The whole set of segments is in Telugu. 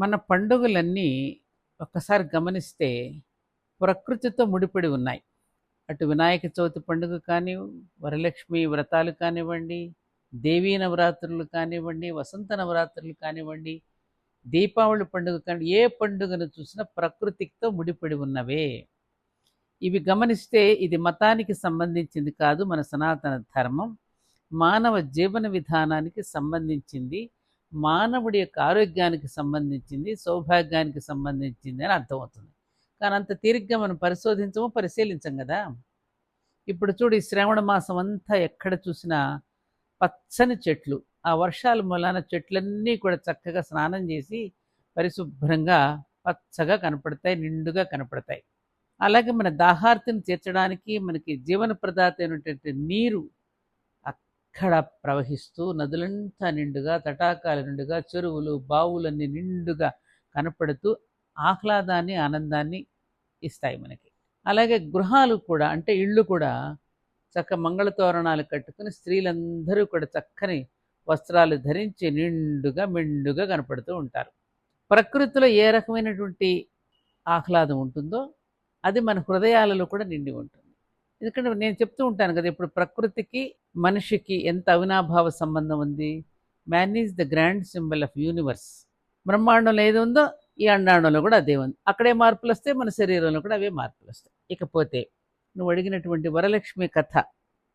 మన పండుగలన్నీ ఒక్కసారి గమనిస్తే ప్రకృతితో ముడిపడి ఉన్నాయి. అటు వినాయక చవితి పండుగ కానీ వరలక్ష్మి వ్రతాలు కానివ్వండి దేవీ నవరాత్రులు కానివ్వండి వసంత నవరాత్రులు కానివ్వండి దీపావళి పండుగ కానీ ఏ పండుగను చూసినా ప్రకృతితో ముడిపడి ఉన్నవే. ఇవి గమనిస్తే ఇది మతానికి సంబంధించింది కాదు మన సనాతన ధర్మం. మానవ జీవన విధానానికి సంబంధించింది. మానవుడి యొక్క ఆరోగ్యానికి సంబంధించింది సౌభాగ్యానికి సంబంధించింది అని అర్థమవుతుంది. కానీ అంత తీరిగ్గా మనం పరిశోధించము పరిశీలించం కదా. ఇప్పుడు చూడు ఈ శ్రావణ మాసం అంతా ఎక్కడ చూసినా పచ్చని చెట్లు ఆ వర్షాల మూలాన చెట్లన్నీ కూడా చక్కగా స్నానం చేసి పరిశుభ్రంగా పచ్చగా కనపడతాయి నిండుగా కనపడతాయి. అలాగే మన దాహార్తిని తీర్చడానికి మనకి జీవన ప్రదాత అయినటువంటి నీరు అక్కడ ప్రవహిస్తూ నదులంతా నిండుగా తటాకాల నిండుగా చెరువులు బావులన్నీ నిండుగా కనపడుతూ ఆహ్లాదాన్ని ఆనందాన్ని ఇస్తాయి మనకి. అలాగే గృహాలు కూడా అంటే ఇళ్ళు కూడా చక్క మంగళ తోరణాలు కట్టుకుని స్త్రీలందరూ కూడా చక్కని వస్త్రాలు ధరించి నిండుగా మెండుగా కనపడుతూ ఉంటారు. ప్రకృతిలో ఏ రకమైనటువంటి ఆహ్లాదం ఉంటుందో అది మన హృదయాలలో కూడా నిండి ఉంటుంది. ఎందుకంటే నేను చెప్తూ ఉంటాను కదా ఇప్పుడు ప్రకృతికి మనిషికి ఎంత అవినాభావ సంబంధం ఉంది? Man is the grand symbol of universe బ్రహ్మాండంలో ఏది ఉందో ఈ అండాండంలో కూడా అదే ఉంది. అక్కడే మార్పులు వస్తే మన శరీరంలో కూడా అవే మార్పులు వస్తాయి. ఇకపోతే నువ్వు అడిగినటువంటి వరలక్ష్మి కథ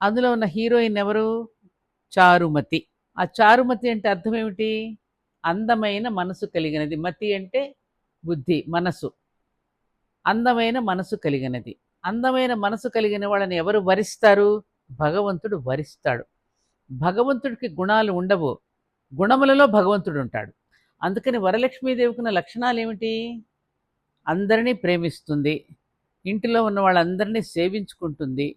అందులో ఉన్న హీరోయిన్ ఎవరు? చారుమతి. ఆ చారుమతి అంటే అర్థం ఏమిటి? అందమైన మనసు కలిగినది. మతి అంటే బుద్ధి మనసు. అందమైన మనసు కలిగినది. అందమైన మనసు కలిగిన వాళ్ళని ఎవరు వరిస్తారు? భగవంతుడు వరిస్తాడు. భగవంతుడికి గుణాలు ఉండవు. గుణములలో భగవంతుడు ఉంటాడు. అందుకని వరలక్ష్మీదేవికి ఉన్న లక్షణాలు ఏమిటి అందరినీ ప్రేమిస్తుంది. ఇంటిలో ఉన్న వాళ్ళందరినీ సేవించుకుంటుంది.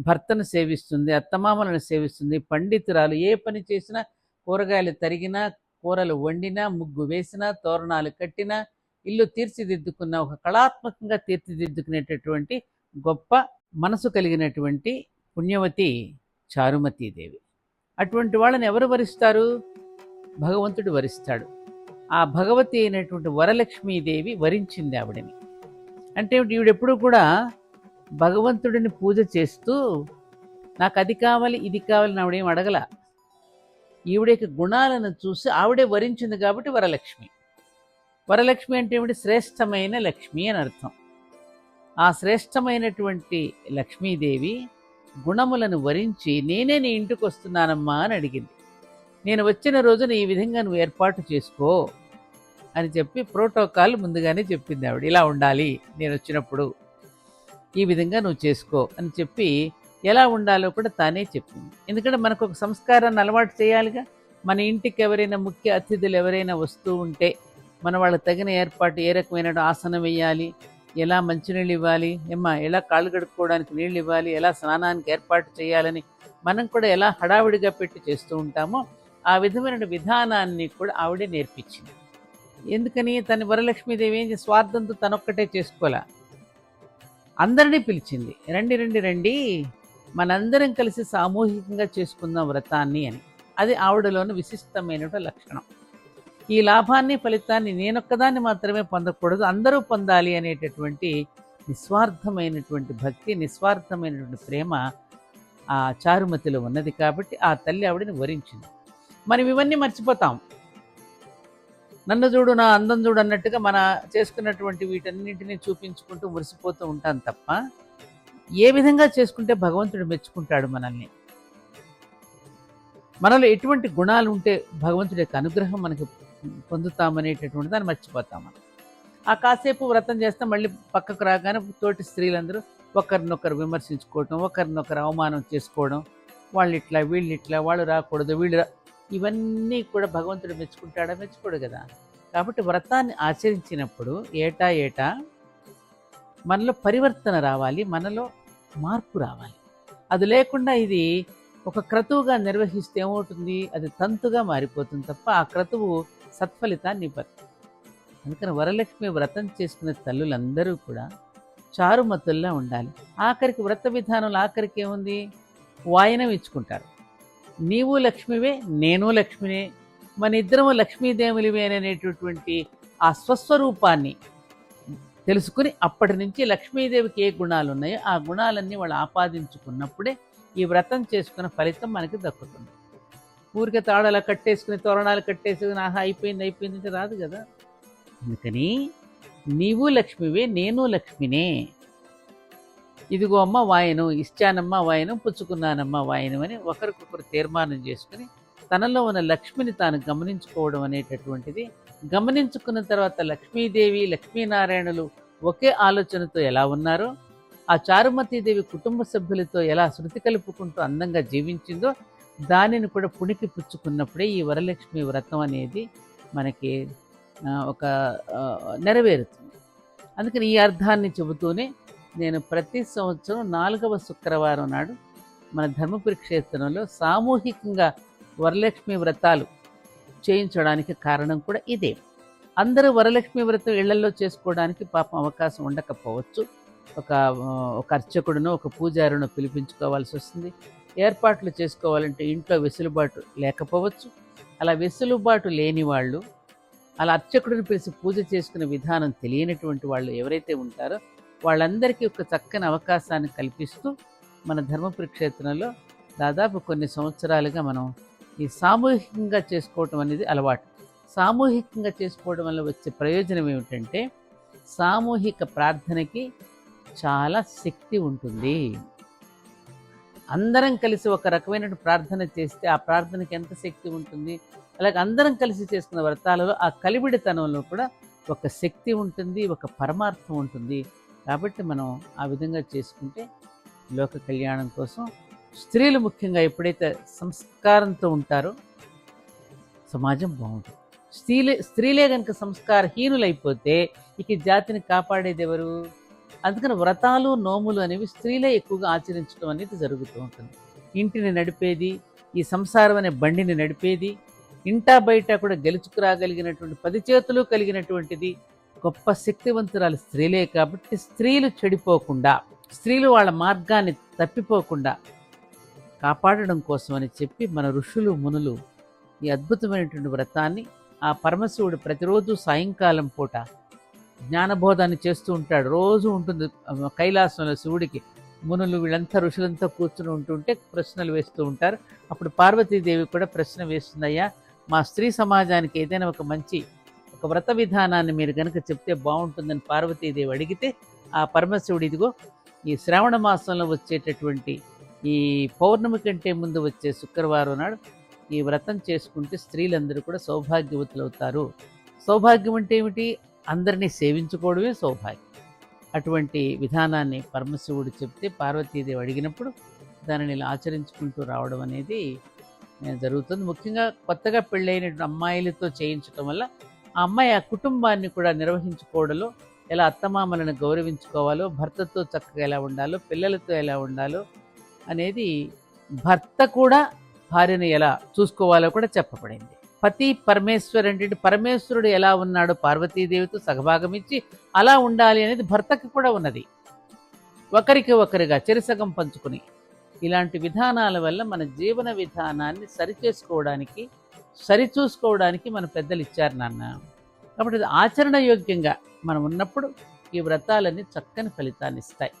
భర్తను సేవిస్తుంది. అత్తమామలను సేవిస్తుంది. పండితురాలు ఏ పని చేసినా కూరగాయలు తరిగినా కూరలు వండినా ముగ్గు వేసినా తోరణాలు కట్టినా ఇల్లు తీర్చిదిద్దుకున్న ఒక కళాత్మకంగా తీర్చిదిద్దుకునేటటువంటి గొప్ప మనసు కలిగినటువంటి పుణ్యవతి చారుమతీదేవి అటువంటి వాళ్ళని ఎవరు వరిస్తారు? భగవంతుడు వరిస్తాడు. ఆ భగవతి అయినటువంటి వరలక్ష్మీదేవి వరించింది ఆవిడని. అంటే ఈవిడెప్పుడు కూడా భగవంతుడిని పూజ చేస్తూ నాకు అది కావాలి ఇది కావాలని ఆవిడేం అడగల. ఈవిడ యొక్క గుణాలను చూసి ఆవిడే వరించింది కాబట్టి వరలక్ష్మి. వరలక్ష్మి అంటే ఏమిటి? శ్రేష్టమైన లక్ష్మి అని అర్థం. ఆ శ్రేష్టమైనటువంటి లక్ష్మీదేవి గుణములను వరించి నేనే నీ ఇంటికి వస్తున్నానమ్మా అని అడిగింది. నేను వచ్చిన రోజున ఈ విధంగా నువ్వు ఏర్పాటు చేసుకో అని చెప్పి ప్రోటోకాల్ ముందుగానే చెప్పింది ఆవిడ. ఇలా ఉండాలి నేను వచ్చినప్పుడు ఈ విధంగా నువ్వు చేసుకో అని చెప్పి ఎలా ఉండాలో కూడా తానే చెప్పింది. ఎందుకంటే మనకు ఒక సంస్కారాన్ని అలవాటు చేయాలిగా. మన ఇంటికి ఎవరైనా ముఖ్య అతిథులు ఎవరైనా వస్తూ ఉంటే మన వాళ్ళకి తగిన ఏర్పాటు ఏ రకమైన ఆసనం వేయాలి ఎలా మంచినీళ్ళు ఇవ్వాలి ఏమ్మా ఎలా కాళ్ళు గడుపుకోవడానికి నీళ్ళు ఇవ్వాలి ఎలా స్నానానికి ఏర్పాటు చేయాలని మనం కూడా ఎలా హడావిడిగా పెట్టి చేస్తూ ఉంటామో ఆ విధమైన విధానాన్ని కూడా ఆవిడే నేర్పించింది. ఎందుకని తన వరలక్ష్మీదేవి ఏం స్వార్థంతో తనొక్కటే చేసుకోలే అందరినీ పిలిచింది. రండి రండి రండి మనందరం కలిసి సామూహికంగా చేసుకుందాం వ్రతాన్ని అని. అది ఆవిడలోని విశిష్టమైన లక్షణం. ఈ లాభాన్ని ఫలితాన్ని నేనొక్కదాన్ని మాత్రమే పొందకూడదు. అందరూ పొందాలి అనేటటువంటి నిస్వార్థమైనటువంటి భక్తి నిస్వార్థమైనటువంటి ప్రేమ ఆ చారుమతిలో ఉన్నది కాబట్టి ఆ తల్లి ఆవిడని వరించింది. మనం ఇవన్నీ మర్చిపోతాం. నన్ను చూడు నా అందం చూడు అన్నట్టుగా మన చేసుకున్నటువంటి వీటన్నింటినీ చూపించుకుంటూ మురిసిపోతూ ఉంటాం తప్ప ఏ విధంగా చేసుకుంటే భగవంతుడు మెచ్చుకుంటాడు మనల్ని? మనలో ఎటువంటి గుణాలు ఉంటే భగవంతుడి యొక్క అనుగ్రహం మనకి పొందుతామనేటటువంటి దాన్ని మర్చిపోతాం మనం. ఆ కాసేపు వ్రతం చేస్తే మళ్ళీ పక్కకు రాగానే తోటి స్త్రీలందరూ ఒకరినొకరు విమర్శించుకోవటం ఒకరినొకరు అవమానం చేసుకోవడం వాళ్ళు ఇట్లా వీళ్ళు ఇట్లా వాళ్ళు రాకూడదు వీళ్ళు రా ఇవన్నీ కూడా భగవంతుడు మెచ్చుకుంటాడా? మెచ్చుకోడు కదా. కాబట్టి వ్రతాన్ని ఆచరించినప్పుడు ఏటా ఏటా మనలో పరివర్తన రావాలి మనలో మార్పు రావాలి. అది లేకుండా ఇది ఒక క్రతువుగా నిర్వహిస్తే ఏమవుతుంది? అది తంతుగా మారిపోతుంది తప్ప ఆ క్రతువు సత్ఫలితాన్ని ఇవ్వదు. అందుకని వరలక్ష్మి వ్రతం చేసుకునే తల్లులందరూ కూడా చారుమతుల్లా ఉండాలి. ఆఖరికి వ్రత విధానంలో ఆఖరికి ఏముంది? వాయనం ఇచ్చుకుంటారు. నీవు లక్ష్మివే నేను లక్ష్మినే మన ఇద్దరము లక్ష్మీదేవులివే అనేటటువంటి ఆ స్వస్వరూపాన్ని తెలుసుకుని అప్పటి నుంచి లక్ష్మీదేవికి ఏ గుణాలు ఉన్నాయో ఆ గుణాలన్నీ వాళ్ళు ఆపాదించుకున్నప్పుడే ఈ వ్రతం చేసుకున్న ఫలితం మనకి దక్కుతుంది. ఊరికే తాళాలు కట్టేసుకుని తోరణాలు కట్టేసుకుని ఆహా అయిపోయింది అయిపోయింది అంటే రాదు కదా. అందుకని నీవు లక్ష్మివే నేను లక్ష్మినే. ఇదిగో అమ్మ వాయను ఇచ్చానమ్మ వాయను పుచ్చుకున్నానమ్మ వాయను అని ఒకరికొకరు తీర్మానం చేసుకుని తనలో ఉన్న లక్ష్మిని తాను గమనించుకోవడం అనేటటువంటిది. గమనించుకున్న తర్వాత లక్ష్మీదేవి లక్ష్మీనారాయణులు ఒకే ఆలోచనతో ఎలా ఉన్నారో ఆ చారుమతీదేవి కుటుంబ సభ్యులతో ఎలా శృతి కలుపుకుంటూ అందంగా జీవించిందో దానిని కూడా పుణికి పుచ్చుకున్నప్పుడే ఈ వరలక్ష్మి వ్రతం అనేది మనకి ఒక నెరవేరుతుంది. అందుకని ఈ అర్థాన్ని చెబుతూనే నేను ప్రతి సంవత్సరం నాలుగవ శుక్రవారం నాడు మన ధర్మపురి క్షేత్రంలో సామూహికంగా వరలక్ష్మి వ్రతాలు చేయించడానికి కారణం కూడా ఇదే. అందరూ వరలక్ష్మి వ్రతం ఇళ్ళలో చేసుకోవడానికి పాపం అవకాశం ఉండకపోవచ్చు. ఒక ఒక అర్చకుడును ఒక పూజారునో పిలిపించుకోవాల్సి వస్తుంది. ఏర్పాట్లు చేసుకోవాలంటే ఇంట్లో వెసులుబాటు లేకపోవచ్చు. అలా వెసులుబాటు లేని వాళ్ళు అలా అర్చకుడిని పిలిచి పూజ చేసుకునే విధానం తెలియనటువంటి వాళ్ళు ఎవరైతే ఉంటారో వాళ్ళందరికీ ఒక చక్కని అవకాశాన్ని కల్పిస్తూ మన ధర్మపురి క్షేత్రంలో దాదాపు కొన్ని సంవత్సరాలుగా మనం ఈ సామూహికంగా చేసుకోవటం అనేది అలవాటు. సామూహికంగా చేసుకోవడం వల్ల వచ్చే ప్రయోజనం ఏమిటంటే సామూహిక ప్రార్థనకి చాలా శక్తి ఉంటుంది. అందరం కలిసి ఒక రకమైన ప్రార్థన చేస్తే ఆ ప్రార్థనకి ఎంత శక్తి ఉంటుంది? అలాగే అందరం కలిసి చేసుకున్న వ్రతాలలో ఆ కలిబిడితనంలో కూడా ఒక శక్తి ఉంటుంది ఒక పరమార్థం ఉంటుంది. కాబట్టి మనం ఆ విధంగా చేసుకుంటే లోక కళ్యాణం కోసం స్త్రీలు ముఖ్యంగా ఎప్పుడైతే సంస్కారంతో ఉంటారో సమాజం బాగుంటుంది. స్త్రీలే స్త్రీలే కనుక సంస్కారహీనులైపోతే ఇక జాతిని కాపాడేది ఎవరు? అందుకని వ్రతాలు నోములు అనేవి స్త్రీలే ఎక్కువగా ఆచరించడం అనేది జరుగుతూ ఉంటుంది. ఇంటిని నడిపేది ఈ సంసారం అనే బండిని నడిపేది ఇంటా బయట కూడా గెలుచుకురాగలిగినటువంటి పది చేతులు కలిగినటువంటిది గొప్ప శక్తివంతురాలు స్త్రీలే కాబట్టి స్త్రీలు చెడిపోకుండా స్త్రీలు వాళ్ళ మార్గాన్ని తప్పిపోకుండా కాపాడడం కోసం అని చెప్పి మన ఋషులు మునులు ఈ అద్భుతమైనటువంటి వ్రతాన్ని ఆ పరమశివుడు ప్రతిరోజు సాయంకాలం పూట జ్ఞానబోధాన్ని చేస్తూ ఉంటాడు. రోజు ఉంటుంది కైలాసంలో శివుడికి. మునులు వీళ్ళంతా ఋషులంతా కూర్చుని ఉంటుంటే ప్రశ్నలు వేస్తూ ఉంటారు. అప్పుడు పార్వతీదేవి కూడా ప్రశ్న వేస్తుందయ్యా మా స్త్రీ సమాజానికి ఏదైనా ఒక మంచి ఒక వ్రత విధానాన్ని మీరు కనుక చెప్తే బాగుంటుందని పార్వతీదేవి అడిగితే ఆ పరమశివుడు ఇదిగో ఈ శ్రావణ మాసంలో వచ్చేటటువంటి ఈ పౌర్ణమి కంటే ముందు వచ్చే శుక్రవారం నాడు ఈ వ్రతం చేసుకుంటే స్త్రీలందరూ కూడా సౌభాగ్యవతులు అవుతారు సౌభాగ్యం అంటే ఏమిటి? అందరినీ సేవించుకోవడమే సౌభాగ్యం. అటువంటి విధానాన్ని పరమశివుడు చెప్తే పార్వతీదేవి అడిగినప్పుడు దానిని ఇలా ఆచరించుకుంటూ రావడం అనేది జరుగుతుంది. ముఖ్యంగా కొత్తగా పెళ్ళైన అమ్మాయిలతో చేయించడం వల్ల ఆ అమ్మాయి ఆ కుటుంబాన్ని కూడా నిర్వహించుకోవడంలో ఎలా అత్తమామలను గౌరవించుకోవాలో భర్తతో చక్కగా ఎలా ఉండాలో పిల్లలతో ఎలా ఉండాలో అనేది భర్త కూడా భార్యను ఎలా చూసుకోవాలో కూడా చెప్పబడింది. పతి పరమేశ్వర్ అంటే పరమేశ్వరుడు ఎలా ఉన్నాడో పార్వతీదేవితో సగభాగం ఇచ్చి అలా ఉండాలి అనేది భర్తకి కూడా ఉన్నది. ఒకరికి ఒకరిగా చెరిసగం పంచుకుని ఇలాంటి విధానాల వల్ల మన జీవన విధానాన్ని సరిచేసుకోవడానికి సరిచూసుకోవడానికి మన పెద్దలు ఇచ్చారు నాన్న. కాబట్టి ఆచరణ యోగ్యంగా మనం ఉన్నప్పుడు ఈ వ్రతాలన్నీ చక్కని ఫలితాన్ని ఇస్తాయి.